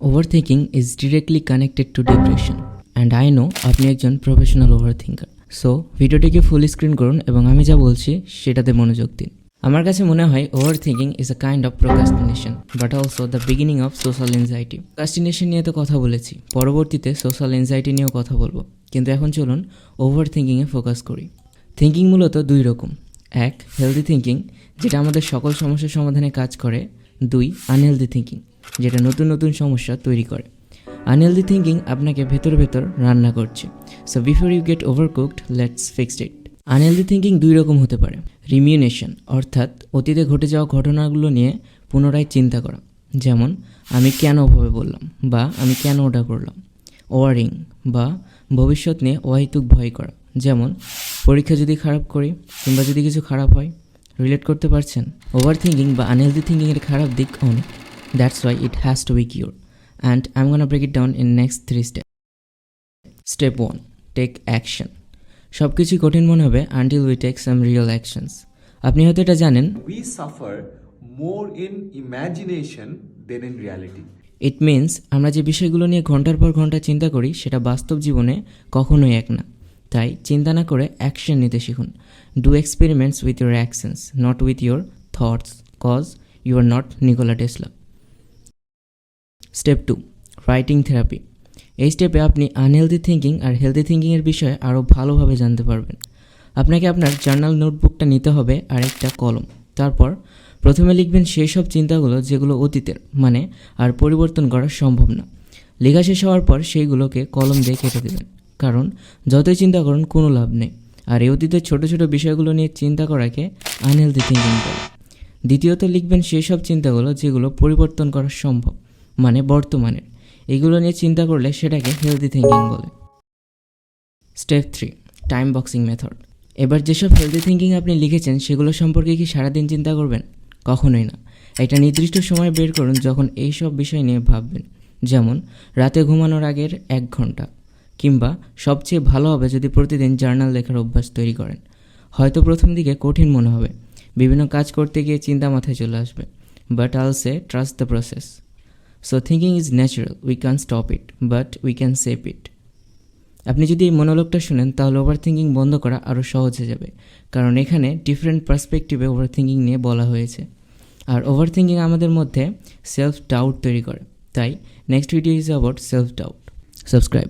Overthinking is directly connected to depression and I know আপনি একজন professional over thinker so ভিডিওটিকে full screen করুন এবং আমি যা বলছি সেটাতে মনোযোগ দিন। আমার কাছে মনে হয় overthinking is a kind of procrastination but also the beginning of social anxiety procrastination নিয়ে তো কথা বলেছি, পরবর্তীতে সোশ্যাল এনজাইটি নিয়েও কথা বলব। কিন্তু এখন চলুন ওভার থিঙ্কিংয়ে ফোকাস করি। থিঙ্কিং মূলত দুই রকম। এক হেলদি থিঙ্কিং যেটা আমাদের সকল সমস্যার সমাধানে কাজ করে। দুই আনহেলদি থিঙ্কিং যেটা নতুন নতুন সমস্যা তৈরি করে। আনহেলদি থিঙ্কিং আপনাকে ভেতর ভেতর রান্না করছে। So before you get overcooked let's fixed it unhealthy thinking দুই রকম হতে পারে। রিমিউনেশন অর্থাৎ অতীতে ঘটে যাওয়া ঘটনাগুলো নিয়ে পুনরায় চিন্তা করা। যেমন, আমি কেন ওভাবে বললাম? বা আমি কেন ওটা করলাম? ওয়ারিং বা ভবিষ্যৎ নিয়ে অহেতুক ভয় করা। যেমন, পরীক্ষা যদি খারাপ করি, কিংবা যদি কিছু খারাপ হয় রিলেট করতে পারছেন? ওভার থিঙ্কিং বা আনহেলদি থিঙ্কিংয়ের খারাপ দিক অনেক। That's why it has to be cure and I am gonna break it down in next three step step one take action সব কিছুই কঠিন মনে হবে until we take some real actions আপনি হয়তো এটা জানেন। We suffer more in imagination than in reality. It means আমরা যে বিষয়গুলো নিয়ে ঘণ্টার পর ঘণ্টা চিন্তা করি সেটা বাস্তব জীবনে কখনোই এক না। তাই চিন্তা না করে অ্যাকশন নিতে শিখুন। Do experiments with your actions not with your thoughts cause you are not Nikola Tesla step two writing therapy এই স্টেপে আপনি আনহেলদি থিঙ্কিং আর হেলদি থিঙ্কিংয়ের বিষয়ে আরও ভালোভাবে জানতে পারবেন। আপনাকে আপনার জার্নাল নোটবুকটা নিতে হবে আর একটা কলম। তারপর প্রথমে লিখবেন সেই সব চিন্তাগুলো যেগুলো অতীতের মানে আর পরিবর্তন করা সম্ভব না। লেখা শেষ হওয়ার পর সেইগুলোকে কলম দিয়ে কেটে দেবেন। কারণ যতই চিন্তা করুন, কোনো লাভ নেই। আর এই অতীতের ছোটো ছোটো বিষয়গুলো নিয়ে চিন্তা করাকে আনহেলদি থিঙ্কিং বলে। দ্বিতীয়ত লিখবেন সেই সব চিন্তাগুলো যেগুলো পরিবর্তন করা সম্ভব। মানে বর্তমানের। এগুলো নিয়ে চিন্তা করলে সেটাকে হেলদি থিঙ্কিং বলে। Step three time boxing method এবার যেসব হেলদি থিঙ্কিং আপনি লিখেছেন, সেগুলো সম্পর্কে কি সারাদিন চিন্তা করবেন? কখনোই না। একটা নির্দিষ্ট সময় বের করুন যখন এই সব বিষয় নিয়ে ভাববেন। যেমন, রাতে ঘুমানোর আগের এক ঘণ্টা। কিংবা, সবচেয়ে ভালো হবে যদি প্রতিদিন জার্নাল লেখার অভ্যাস তৈরি করেন। হয়তো প্রথম দিকে কঠিন মনে হবে। বিভিন্ন কাজ করতে গিয়ে চিন্তা মাথায় চলে আসবে। But also trust the process so thinking is natural we can stop it but we can save it আপনি যদি এই মনোলগটা শুনেন, তাহলে ওভার থিঙ্কিং বন্ধ করা আরও সহজ হয়ে যাবে। কারণ এখানে ডিফারেন্ট পার্সপেক্টিভে ওভার থিঙ্কিং নিয়ে বলা হয়েছে। আর ওভার থিঙ্কিং আমাদের মধ্যে সেলফ ডাউট তৈরি করে। তাই next video is about self doubt subscribe